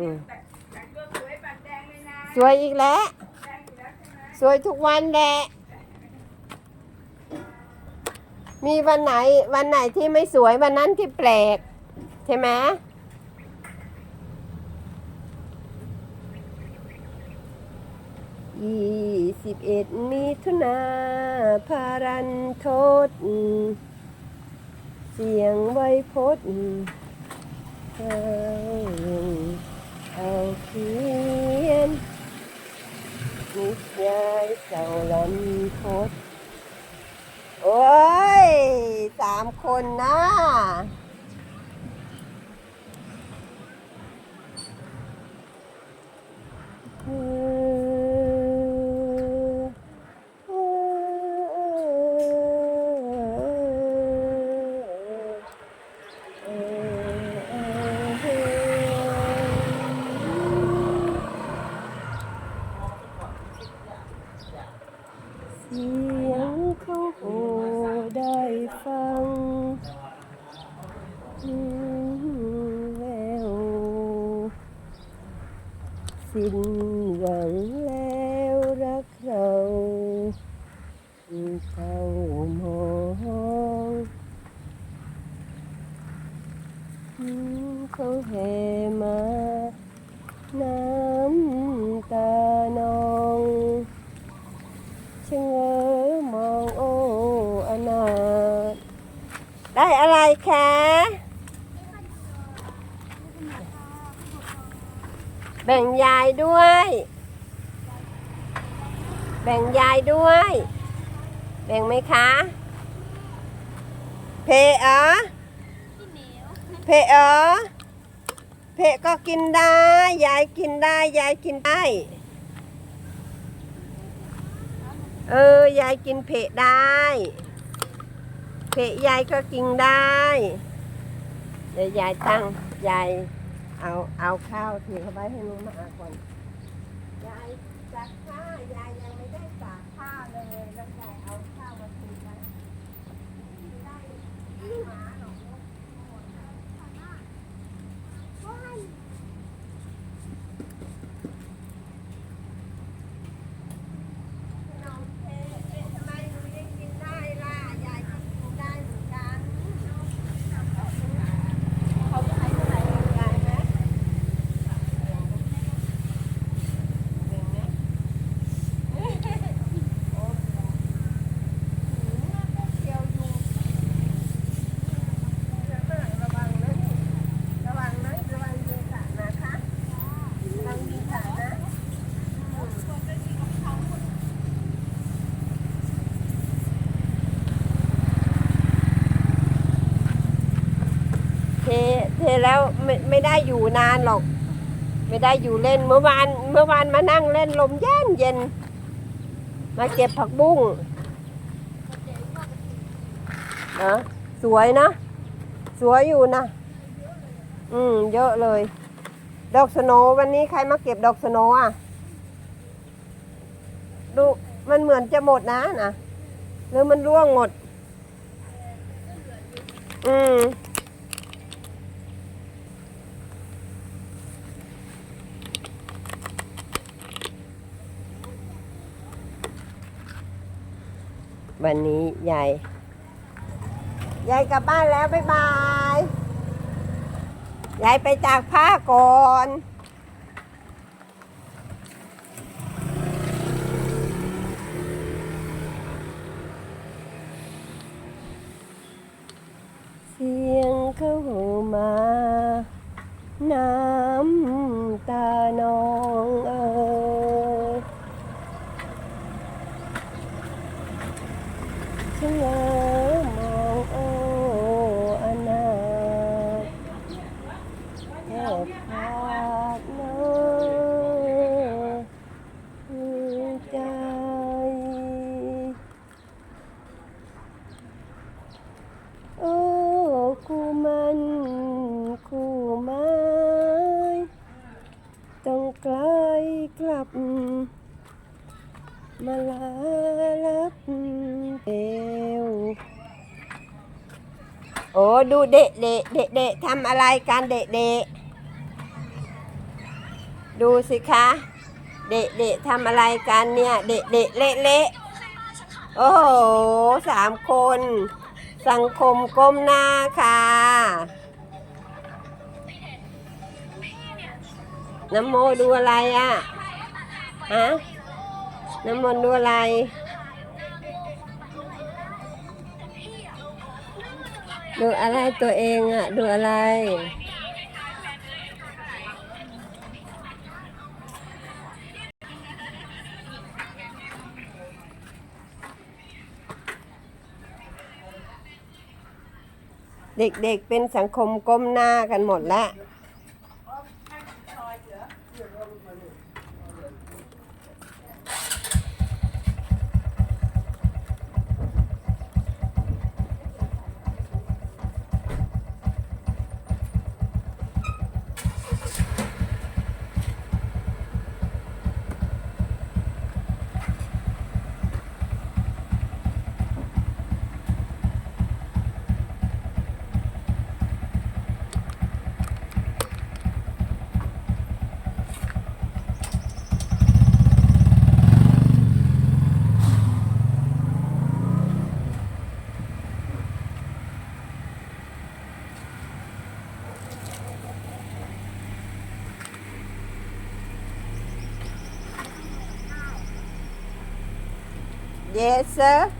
อืมสวยอีกแล้ว สวยทุกวันแหละ มีวันไหนวันไหนที่ไม่สวยวันนั้นที่แปลก ใช่ไหมยี่สิบเอ็ดมิถุนาพารันโทษ เสียงไวยพจน์เาเอาเขียนนิยายเจ้าลันพดโอ้ยสามคนนะเออเออเออ เสียงเขาโหได้ฟังอืมแววสิ้นหวังแล้วรักเราเข้ามองอืมเขาแห่มา น้ำตานอง ชะเง้อมองโอ้อนาถได้อะไร คะ แบ่งยายด้วย แบ่งยายด้วย แบ่งไหมคะ เพเอเพเอเพก็กินได้ ยายกินได้ ยายกินได้ เออ ยายกินเผ็ดได้ เผ็ดยายก็กินได้ เดี๋ยวยายตั้งยายเอาเอาข้าวถือเข้าไปให้ลุงมาก่อนยายจัดข้าวายยังไม่ได้ตากผ้าเลย แล้วยายเอาข้าวมาถือไว้ไม่ได้หมาหรอกว้ายน้องเพเอ๊ะทำไมหนูยังกินได้ล่ะ ยายก็กินได้เหมือนกันเขาใช้เท่าไหร่ยายนะเห็นไหม เที่ยวอยู่ระวังนะระวังนะระวังยิงสาดนะคะระวังยิงสาดนะเทเทแล้วไม่ไม่ได้อยู่นานหรอก ไม่ได้อยู่เล่นเมื่อวานเมื่อวานมานั่งเล่นลมเย็นเย็น มาเก็บผักบุ้งนะสวยนะ สวยอยู่นะ อืม เยอะเลย ดอกสโนวันนี้ใครมาเก็บดอกสโนอะ ดูมันเหมือนจะหมดนะนะหรือมันร่วงหมด อืม วันนี้ยายยายกลับบ้านแล้ว บ๊ายบาย ยายไปจากผ้าก่อนเสียงเขามาน้ำตานองเอ่ยฉันเงมองโอ้อนาถแทบขาดน้ำใจ โอ้คู่มันคู่ไม้ต้องไกลกลับ มาลาลับเอวโอ้ดูเดะเดะเดะเดะทำอะไรกันเดะเดะดูสิคะ เดะเดะทำอะไรกันเนี่ย เดะเดะเละเละโอ้โหสามคน สังคมก้มหน้าค่ะน้ำโมดูอะไรอะ่ะฮะ น้ำมนต์ดูอะไร ดูอะไรตัวเองอะ่ะดูอะไร เด็กๆเป็นสังคมก้มหน้ากันหมดแล้ว Yes sir